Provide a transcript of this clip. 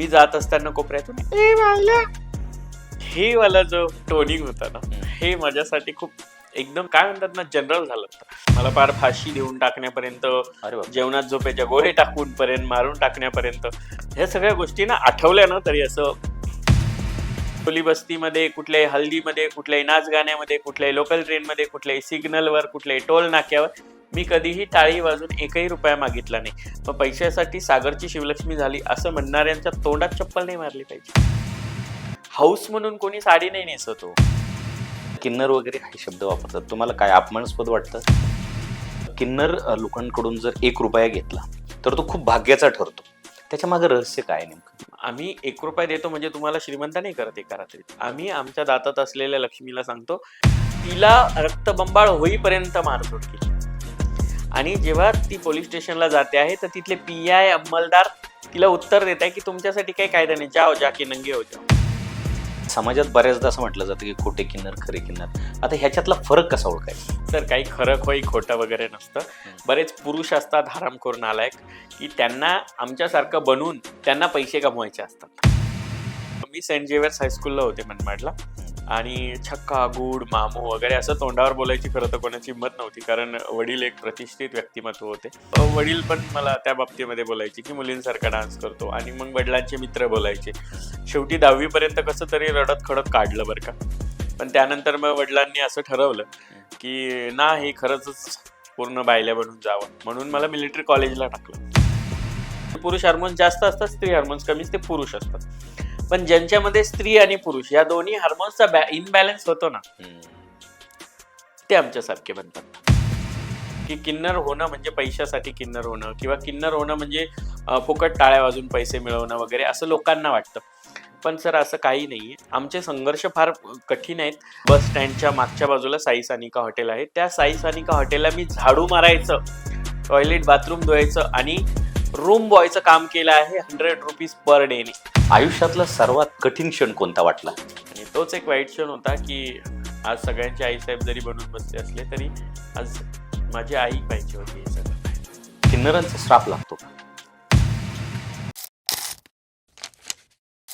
मी जात असताना कोपऱ्यातून. हे वाला जो टोनिंग होता ना हे माझ्यासाठी खूप एकदम काय म्हणतात ना जनरल झालं होतं. मला फार फाशी देऊन टाकण्यापर्यंत अरे बाप जेवणात झोपेच्या गोळे टाकून पर्यंत मारून टाकण्यापर्यंत ह्या सगळ्या गोष्टी ना आठवल्या ना तरी असं खोली बस्तीमध्ये कुठल्याही हल्दीमध्ये कुठल्याही नाच गाण्यामध्ये कुठल्याही लोकल ट्रेनमध्ये कुठल्याही सिग्नलवर कुठल्याही टोल नाक्यावर मी कधीही टाळी वाजून एकही रुपया मागितला नाही. मग पैशासाठी सागरची शिवलक्ष्मी झाली असं म्हणणाऱ्यांच्या तोंडात चप्पल नाही मारली पाहिजे. हाऊस म्हणून कोणी साडी नाही नेसत हो. किन्नर वगैरे हे शब्द वापरतात. तुम्हाला काय अपमानास्पद वाटतं? किन्नर लोकांकडून जर एक रुपया घेतला तर तो खूप भाग्याचा ठरतो. त्याच्यामागे रहस्य काय नेमकं? आम्ही एक रुपया देतो म्हणजे तुम्हाला श्रीमंत नाही करत एका रात्रीत. आम्ही आमच्या दातात असलेल्या लक्ष्मीला सांगतो तिला रक्तबंबाळ होईपर्यंत मारतो. आणि जेव्हा ती पोलीस स्टेशनला जाते आहे तर तिथले पी आय अंमलदार तिला उत्तर देत आहे की तुमच्यासाठी काही कायदा नाही. जाओ जा की नंगे हो जाओ. समाजात बऱ्याचदा असं म्हटलं जातं की खोटे किन्नर खरे किन्नर. आता ह्याच्यातला फरक कसा ओळखायचा? तर काही खरं खोई खोटं वगैरे नसतं. बरेच पुरुष असतात हरामखोर नालायक की त्यांना आमच्यासारखं बनवून त्यांना पैसे कमवायचे असतात. मी सेंट जेवियर्स हायस्कूलला होते मनमाडला. आणि छक्का गुड मामू वगैरे असं तोंडावर बोलायची खरं तर कोणाची हिंमत नव्हती कारण वडील एक प्रतिष्ठित व्यक्तिमत्व होते. वडील पण मला त्या बाबतीमध्ये बोलायचे की मुलींसारखा डान्स करतो आणि मग वडिलांचे मित्र बोलायचे. शेवटी दहावीपर्यंत कसं तरी रडत खडत काढलं बरं का. पण त्यानंतर मग वडिलांनी असं ठरवलं की ना हे खरंच पूर्ण बायल्या बनून जावं. म्हणून मला मिलिटरी कॉलेजला टाकलं. पुरुष हार्मोन्स जास्त असतात स्त्री हार्मोन्स कमीच ते पुरुष असतात. पण ज्यांच्यामध्ये स्त्री आणि पुरुष या दोन्ही हार्मोन्सचा इनबॅलन्स होतो ना ते आमच्यासारखे बनतात. की किन्नर होणं म्हणजे पैशासाठी किन्नर होणं किंवा किन्नर होणं म्हणजे फुकट टाळ्या वाजून पैसे मिळवणं वगैरे असं लोकांना वाटतं. पण सर असं काही नाही आमचे संघर्ष फार कठीण आहेत. बस स्टँडच्या मागच्या बाजूला साई सानिका हॉटेल आहे. त्या साई सानिका हॉटेलला मी झाडू मारायचं टॉयलेट बाथरूम धुवायचं आणि रूम बॉयचं काम केलं आहे हंड्रेड रुपीज पर डेने आयुष्यातला सर्वात कठीण क्षण कोणता वाटला? आणि तोच एक वाईट क्षण होता की आज सगळ्यांचे आईसाहेब जरी बनून बसले असले तरी आज माझी आई पाहिजे होती हे सगळं. किन्नरांचा श्राप लागतो. का